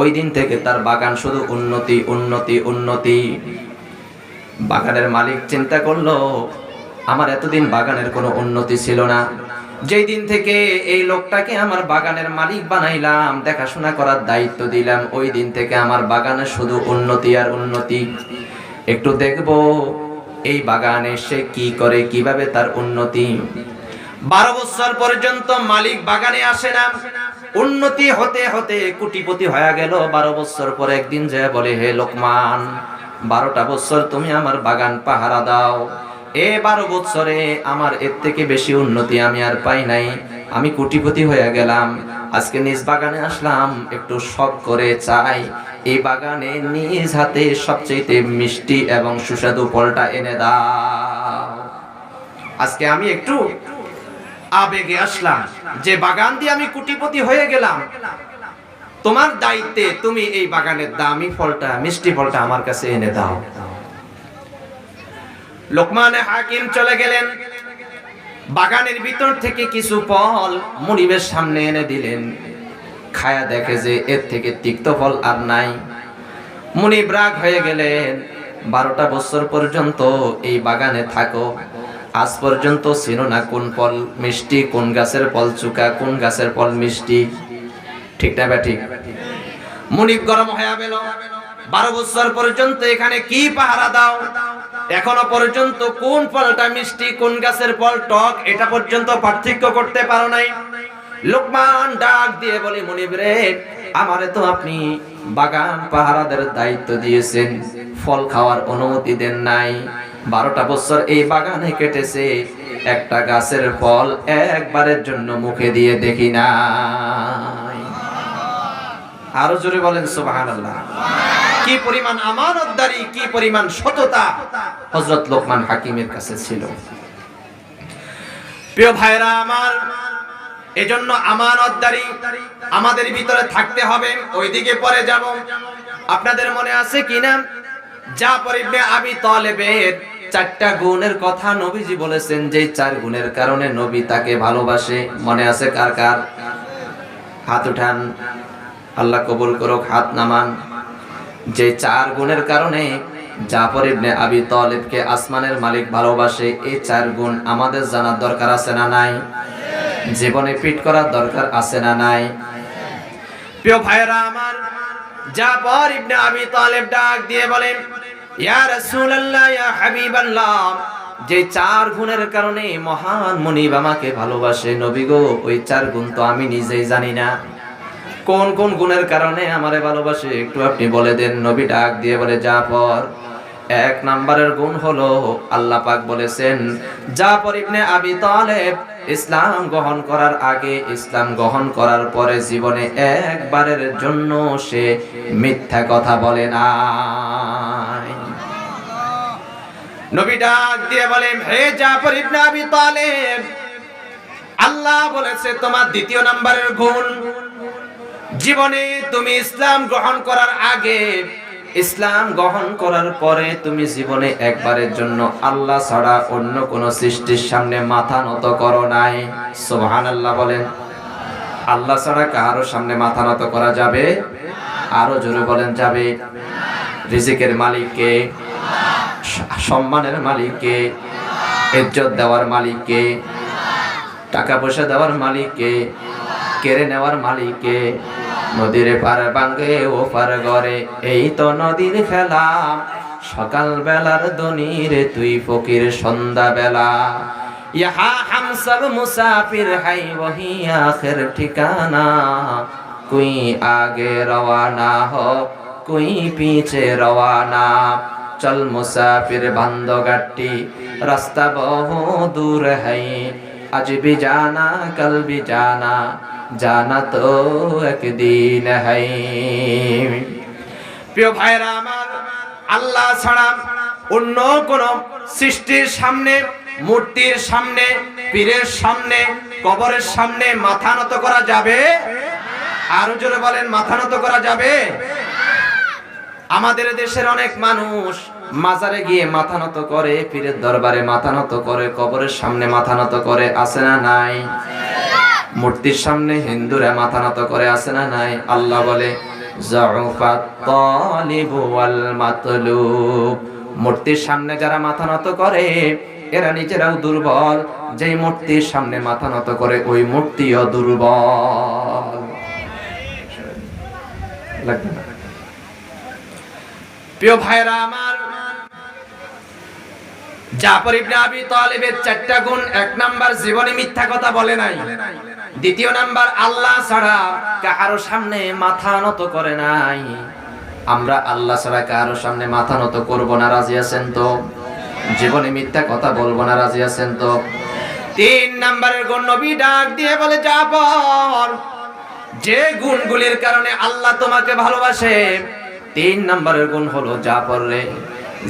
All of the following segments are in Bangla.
ওই দিন থেকে তার বাগান শুধু উন্নতি উন্নতি উন্নতি। বাগানের মালিক চিন্তা করল, আমার এতদিন বাগানের কোনো উন্নতি ছিল না। যেই দিন থেকে এই লোকটাকে আমার বাগানের মালিক বানাইলাম, দেখাশোনা করার দায়িত্ব দিলাম, ওই দিন থেকে আমার বাগানে শুধু উন্নতি আর উন্নতি। একটু দেখব, এই বাগানে সে কি করে, কীভাবে তার উন্নতি। বারো বছর পর্যন্ত মালিক বাগানে আসে না। উন্নতি হতে হতে কুটিপতি হয়ে গেল। বারো বছর পর একদিন যে বলে, হে লোকমান, বারোটা বছর তুমি আমার বাগান পাহারা দাও। এ বারো বছরে আমার এর থেকে বেশি উন্নতি আমি আর পাই নাই। আমি কুটিপতি হয়ে গেলাম। আজকে নিজ বাগানে আসলাম। একটু শখ করে চাই। এই বাগানে নিজ হাতে সবচেয়ে মিষ্টি এবং সুস্বাদু ফলটা এনে দাও। আজকে আমি একটু আবেগে আসলাম। যে বাগান দিয়ে আমি কুটিপতি হয়ে গেলাম। তোমার দায়িত্বে তুমি এই বাগানের দামি ফলটা, মিষ্টি ফলটা আমার কাছে এনে দাও। লোকমানে হাকিম চলে গেলেন। বাগানের ভিতর থেকে কিছু ফল মুনিবের সামনে এনে দিলেন। খায়া দেখে যে এর থেকে তিক্ত ফল আর নাই। মুনিব রাগ হয়ে গেলেন, বারোটা বছর পর্যন্ত এই বাগানে থাকো। আজ পর্যন্ত ছিল না কোন ফল মিষ্টি, কোন গাছের ফল চুকা, কোন গাছের ফল মিষ্টি। ঠিক না ব্যাটি? মুনিব গরম হয়ে গেল। বারো বছর পর্যন্ত এখানে কি পাহারা দাও? এখনও পর্যন্ত কোন ফলটা মিষ্টি, কোন গাছের ফল টক, এটা পর্যন্ত পার্থক্য করতে পারো নাই। লোকমান ডাক দিয়ে বলি, মুনিব রে, আমারে তো আপনি বাগান পাহারাদের দায়িত্ব দিয়েছেন। ফল খাওয়ার অনুমতি দেন নাই। বারোটা বছর এই বাগানে কেটেছে। একটা গাছের ফল একবারের জন্য মুখে দিয়ে দেখি নাই আরও জোরে বলেন সুবাহান আল্লাহ কি পরিমাণ আমানতদারি কি পরিমাণ সততা। হজরত লোকমান হাকিমের কাছে ছিল। প্রিয় ভাইরা আমার, এজন্য আমানতদারি আমাদের ভিতরে থাকতে হবে, ওইদিকে পরে যাব। আপনাদের মনে আছে কিনা? যা পরিবে আবি তলেবের চারটা গুণের কথা নবীজি বলেছেন যে চার গুণের কারণে নবী তাকে ভালোবাসে। মনে আছে কার কার? হাত উঠান, আল্লাহ কবুল করুক, হাত নামান। যে চার গুণের কারণে জাফর ইবনে আবি তালিবকে আসমানের মালিক ভালোবাসে, এই চার গুণ আমাদের জানার দরকার আছে না নাই? জীবনে পিট করার দরকার আছে না নাই? প্রিয় ভাইরা আমার, জাফর ইবনে আবি তালিব ডাক দিয়ে বলেন যে চার গুণের কারণে মহান মনিব আমাকে ভালোবাসে, নবী গো, ওই চার গুণ তো আমি নিজেই জানি না। কোন কোন গুণের কারণে আমারে ভালোবাসে, একটু আপনি বলে দেন, নবী ডাক দিয়ে বলে যা পর এক নাম্বারের গুণ হলো, আল্লাহ পাক বলেছেন, জাফর ইবনে আবি তালেব, ইসলাম গ্রহণ করার আগে, ইসলাম গ্রহণ করার পরে জীবনে একবারের জন্য সে মিথ্যা কথা বলে না। নবী ডাক দিয়ে বলেন, হে জাফর ইবনে আবি তালেব, আল্লাহ বলেছে তোমার দ্বিতীয় নাম্বারের গুণ। জীবনে তুমি ইসলাম গ্রহণ করার আগে, ইসলাম গ্রহণ করার পরে তুমি জীবনে একবারের জন্য আল্লাহ ছাড়া অন্য কোন সৃষ্টির সামনে মাথা নত করো নাই। সোহান আল্লাহ বলেন। আল্লাহ ছাড়া কারও সামনে মাথা নত করা যাবে? আরও জোরে বলেন, যাবে। রিজিকের মালিককে সম্মানের মালিককে ইজ্জত দেওয়ার মালিককে টাকা পয়সা দেওয়ার মালিককে কেড়ে নেওয়ার মালিককে নদীর পার বাঙ্গে ও পার গড়ে, এই তো নদীর খেলা। সকাল বেলার দনির তুই ফকির সন্ধ্যা বেলা ইহা হামসার মুসাফির হাই ওহি আখের ঠিকানা। কুই আগে রওয়ানা হ, কুই পিছে রওয়ানা। চল মুসাফির বান্ধ গাটি রাস্তা বহু দূর হাই। আজ বি জানা কাল বি জানা জানা তো একদিন হাই। প্রিয় ভাইরা আমার, আল্লাহ ছাড়া অন্য কোন সৃষ্টির সামনে, মূর্তির সামনে, পীরের সামনে, কবরের সামনে মাথা নত করা যাবে? আরও জোরে বলেন, মাথা নত করা যাবে? আমাদের দেশের অনেক মানুষ মাজারে গিয়ে মাথা নত করে, পীরের দরবারে মাথা নত করে, কবরের সামনে মাথা নত করে, আছে না নাই? মূর্তির সামনে হিন্দুরা মাথা নত করে, আছে না নাই? আল্লাহ বলে মূর্তির সামনে যারা মাথা নত করে, এরা নিজেরাও দুর্বল। যেই মূর্তির সামনে মাথা নত করে, ওই মূর্তিও দুর্বল। লাগবে না? প্রিয় ভাইরা আমার, জাফর ইবনে আবি তালিবের চারটা গুণ, এক নাম্বার জীবনে মিথ্যা কথা বলে নাই। দ্বিতীয় নাম্বার, আল্লাহ ছাড়া কারও সামনে মাথা নত করে নাই। আমরা আল্লাহ ছাড়া কারও সামনে মাথা নত করব না, রাজি আছেন তো? জীবনে মিথ্যা কথা বলব না, রাজি আছেন তো? তিন নাম্বারের গুণ, নবী ডাক দিয়ে বলে, জাফর, যে গুণগুলির কারণে আল্লাহ তোমাকে ভালোবাসে তিন নম্বরের গুণ হলো যা রে।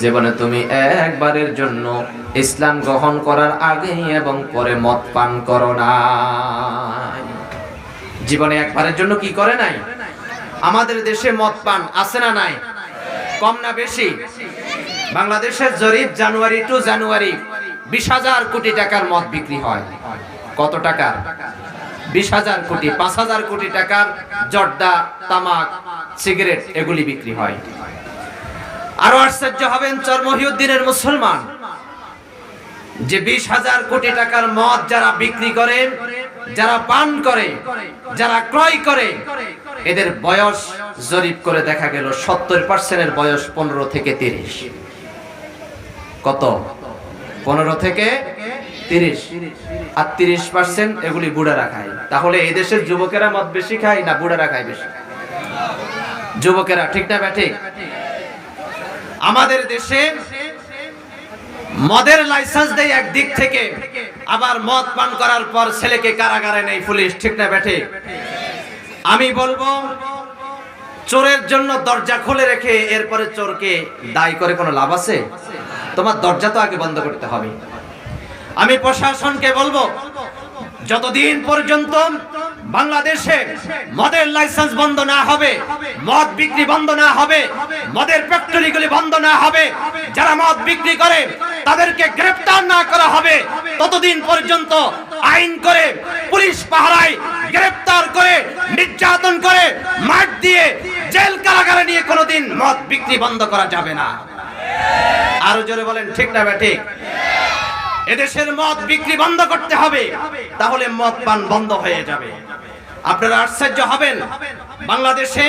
জীবনে তুমি একবারের জন্য ইসলাম গ্রহণ করার আগে এবং পরে মদ পান করো না জীবনে একবারের জন্য কি করে নাই? আমাদের দেশে মদ পান আছে না নাই? কম না বেশি? বাংলাদেশের জরিপ জানুয়ারি টু জানুয়ারি বিশ হাজার কোটি টাকার মদ বিক্রি হয়। কত টাকার? বিশ হাজার কোটি, পাঁচ হাজার কোটি টাকার জর্দা, তামাক, সিগারেট এগুলি বিক্রি হয়। আরও আশ্চর্য হবেন চরমহিউদ্দিনের মুসলমান, যে বিশ হাজার কোটি টাকার মদ যারা বিক্রি করে, যারা পান করে, যারা ক্রয় করে, এদের বয়স জরিপ করে দেখা গেল সত্তর পার্সেন্টের বয়স পনেরো থেকে তিরিশ। কত? পনেরো থেকে তিরিশ। আর তিরিশ পার্সেন্ট এগুলি বুড়ারা খায়। তাহলে এই দেশের যুবকেরা মদ বেশি খায় না বুড়ারা খায় বেশি? যুবকেরা, ঠিক না ব্যাঠিক? আমাদের দেশে মদের লাইসেন্স দেয় একদিক থেকে, আবার মদ পান করার পর ছেলেকে কারাগারে নেই পুলিশ, ঠিক না ব্যাঠিক? আমি বলব, চোরের জন্য দরজা খুলে রেখে এরপরে চোরকে দায়ী করে কোনো লাভ আছে? তোমার দরজা তো আগে বন্ধ করতে হবে। আমি প্রশাসনকে বলব, যতদিন পর্যন্ত বাংলাদেশে মদের লাইসেন্স বন্ধ না হবে, মদ বিক্রি বন্ধ না হবে, মদের ফ্যাক্টরিগুলি বন্ধ না হবে, যারা মদ বিক্রি করে তাদেরকে গ্রেফতার না করা হবে, ততদিন পর্যন্ত আইন করে পুলিশ পাহারায় গ্রেফতার করে, নির্যাতন করে, মার দিয়ে জেল কারাগারে নিয়ে কোনোদিন মদ বিক্রি বন্ধ করা যাবে না। আরও জোরে বলেন, ঠিক না ঠিক? এদেশের মদ বিক্রি বন্ধ করতে হবে, তাহলে মদ পান বন্ধ হয়ে যাবে। আপনারা আশ্চর্য হবেন। বাংলাদেশে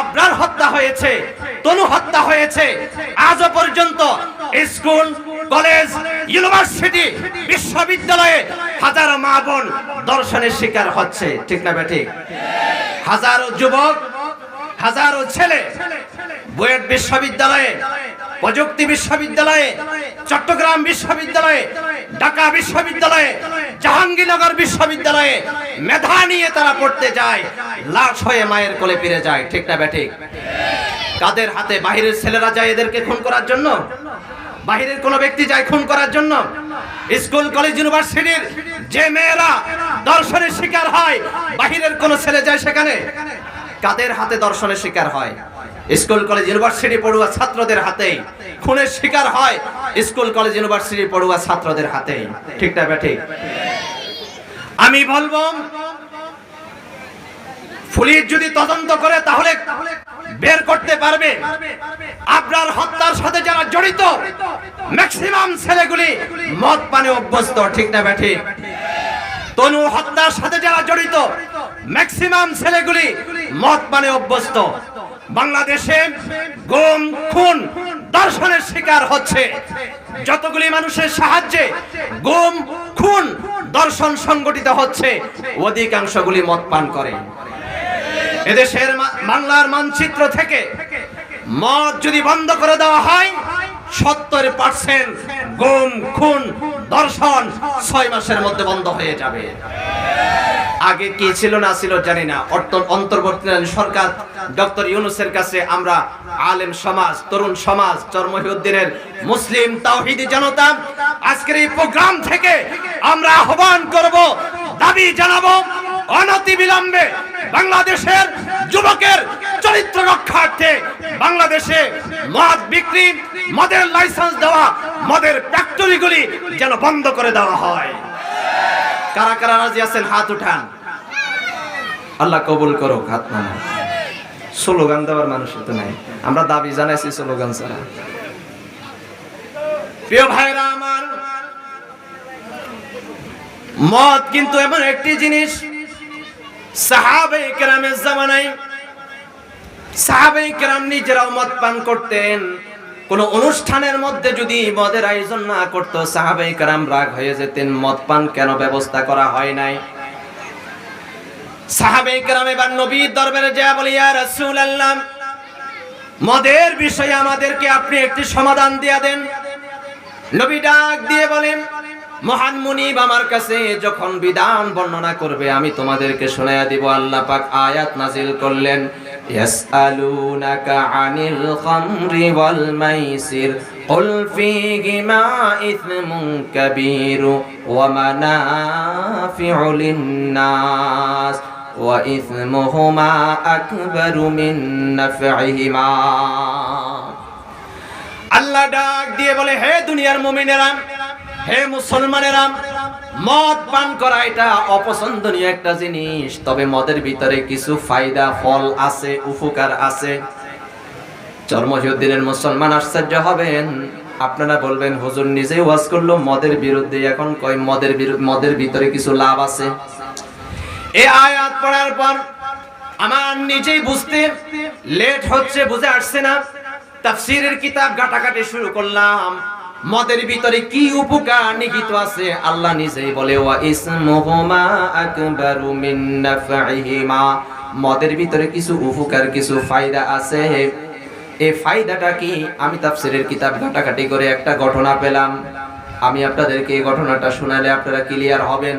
আবরার হত্যা হয়েছে, তনু হত্যা হয়েছে। আজও পর্যন্ত স্কুল, কলেজ, ইউনিভার্সিটি, বিশ্ববিদ্যালয়ে হাজারো মা বোন দর্শনের শিকার হচ্ছে। ঠিক না বেঠিক হাজারো যুবক, হাজারো ছেলে বুয়েট বিশ্ববিদ্যালয়ে প্রযুক্তি বিশ্ববিদ্যালয়ে, চট্টগ্রাম বিশ্ববিদ্যালয়ে, ঢাকা বিশ্ববিদ্যালয়ে, জাহাঙ্গীরনগর বিশ্ববিদ্যালয়ে মেধা নিয়ে তারা পড়তে যায়, লাশ হয়ে মায়ের কোলে ফিরে যায়, ঠিক না ব্যাঠিক কাদের হাতে বাহিরের ছেলেরা যায় এদেরকে খুন করার জন্য? বাহিরের কোন ব্যক্তি যায় খুন করার জন্য? স্কুল, কলেজ, ইউনিভার্সিটির যে মেয়েরা দর্শনের শিকার হয়, বাহিরের কোন ছেলে যায় সেখানে? কাদের হাতে দর্শনের শিকার হয়? স্কুল কলেজ ইউনিভার্সিটি পড়ুয়া ছাত্রদের হাতে খুনের শিকার হয়। স্কুল কলেজ ইউনিভার্সিটি পড়ুয়া ছাত্রদের হাতে ঠিক না ব্যাঠিক আমি বলব, পুলিশ যদি তদন্ত করে তাহলে বের করতে পারবে। আপনার হত্যার সাথে যারা জড়িত ম্যাক্সিমাম ছেলেগুলি মদ পানে অভ্যস্ত, ঠিক না ব্যাঠিক তনু হত্যার সাথে যারা জড়িত ম্যাক্সিমাম ছেলেগুলি মদ পানে অভ্যস্ত। বাংলাদেশে গুম, খুন দর্শনের শিকার হচ্ছে। যতগুলি মানুষের সাহায্যে গুম, খুন দর্শন সংগঠিত হচ্ছে, অধিকাংশগুলি মদ পান করে। এদেশের বাংলার মানচিত্র থেকে মদ যদি বন্ধ করে দেওয়া হয়, সত্তর পার্সেন্ট গুম, খুন দর্শন ছয় মাসের মধ্যে বন্ধ হয়ে যাবে। আগে কি ছিল না ছিল জানি না। অন্তর্বর্তীকালীন সরকার ডক্টর ইউনুসের কাছে আমরা আলেম সমাজ, তরুণ সমাজ, চরমহিউদ্দিনের মুসলিম তাওহিদি জনতা, আজকের এই প্রোগ্রাম থেকে আমরা আহ্বান করব, দাবি জানাব অনতি বিলম্বে বাংলাদেশের যুবকের চরিত্র রক্ষার্থে বাংলাদেশে মদ বিক্রি, মদের লাইসেন্স দেওয়া, মদের ফ্যাক্টরিগুলি যেন বন্ধ করে দেওয়া হয়। কারা কারা রাজি আছেন? হাত উঠান। আল্লাহ কবুল করো হাত নামা স্লোগান দেওয়ার মানুষ তো নাই। আমরা দাবি জানাইছি স্লোগান ছাড়া। প্রিয় ভাইরা আমার, মদ কিন্তু এমন একটি জিনিস, সাহাবে কেরামের জামানায়, সাহাবে কেরাম নিজেরাও মদ পান করতেন। কোন অনুষ্ঠানের মধ্যে যদি মদের আয়োজন না করতো সাহাবে কেরাম রাগ হয়ে যেতেন, মদ পান কেন ব্যবস্থা করা হয় নাই? মদের বিষয়ে আমাদেরকে আপনি একটি সমাধান দিয়ে দেন। নবী ডাক দিয়ে বলেন আমার কাছে যখন বিধান বর্ণনা করবে, আমি তোমাদেরকে শোনায়া দিব। আল্লাহ পাক আয়াত নাজিল করলেন। ইয়াসআলুনাকা আনিল খামরি ওয়াল মাইসির قل فيهما إثم كبير ومنافع للناس وإثمهما أكبر من نفعهما আল্লাহ ডাক দিয়ে বলে হে দুনিয়ার মুমিনেরা হে মুসলমানেরা মদ পান করা এটা অপছন্দনীয় একটা জিনিস, তবে মদের ভিতরে কিছু ফায়দা, ফল আছে, উপকার আছে। চর্মজুদ্দিনের মুসলমান আশ্চর্য হবেন। আপনারা বলবেন, হুজুর নিজেই ওয়াজ করল, মদের বিরুদ্ধে এখন কয়, মদের মদের ভিতরে কিছু লাভ আছে? এই আয়াত পড়ার পর আমার নিজেই বুঝতে লেট হচ্ছে, বুঝে আসছে না। তাফসীরের কিতাব ঘাটাঘাটি শুরু করলাম। মদের ভিতরে কি উপকার নিহিত আছে? আল্লাহ নিজেই বলে, ওয়া ইসমুহুমা আকবারু মিন নাফঈহিমা মদের ভিতরে কিছু উপকার, কিছু ফায়দা আছে। এই ফায়দাটা কি? আমি তাফসীরের কিতাব ঘাটাঘাটি করে একটা ঘটনা পেলাম। আমি আপনাদেরকে এই ঘটনাটা শোনালে আপনারা ক্লিয়ার হবেন।